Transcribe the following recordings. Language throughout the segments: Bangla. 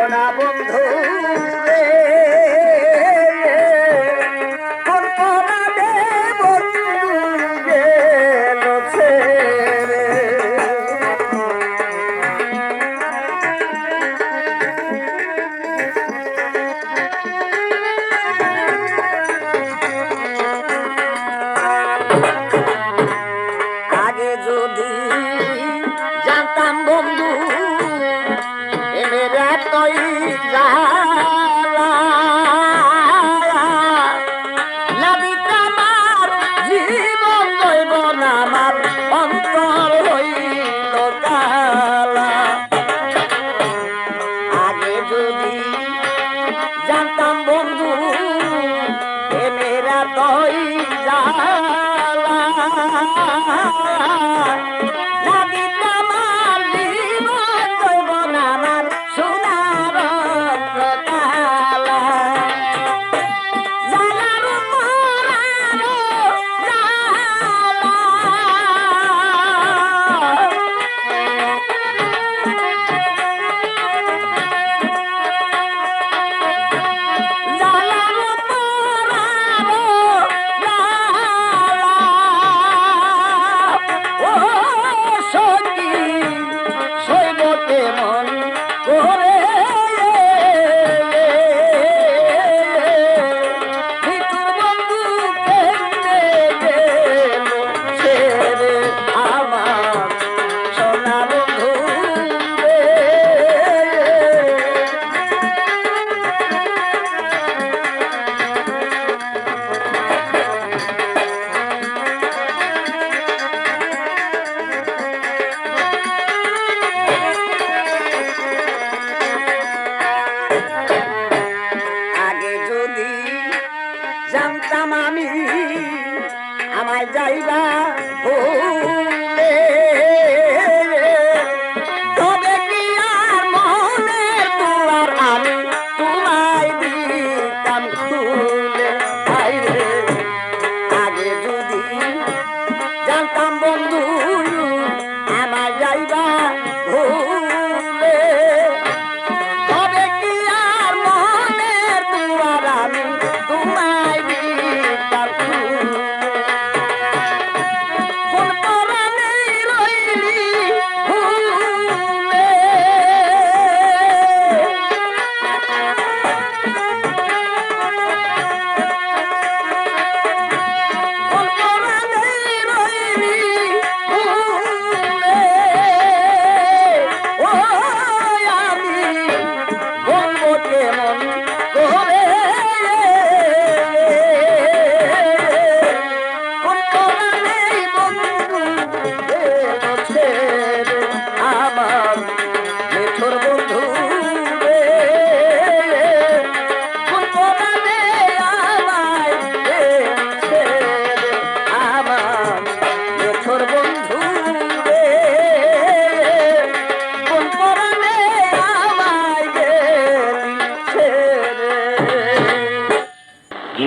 সোনা বন্ধু কই জালা? আমায় যাইবা। ও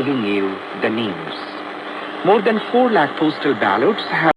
giving you the names. More than 4 lakh postal ballots have